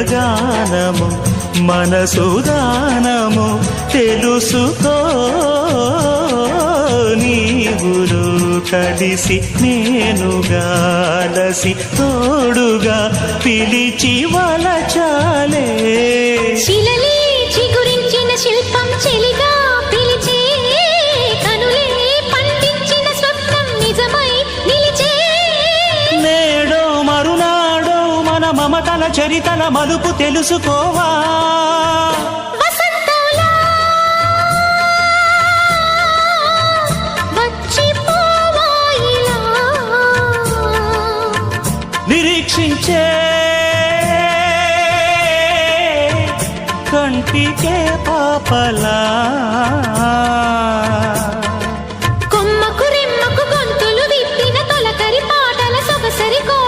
గానము మనసు గానము తెలుసుకో. నీవులు కలిసి నేను గాలసి తోడుగా పిలిచి వలచాలే. మమతల చరితల మలుపు తెలుసుకోవా? కంటికే పాపలా. కొమ్మకు రెమ్మకు గొంతులు విప్పిన తొలకరి పాటల సొగసరి కో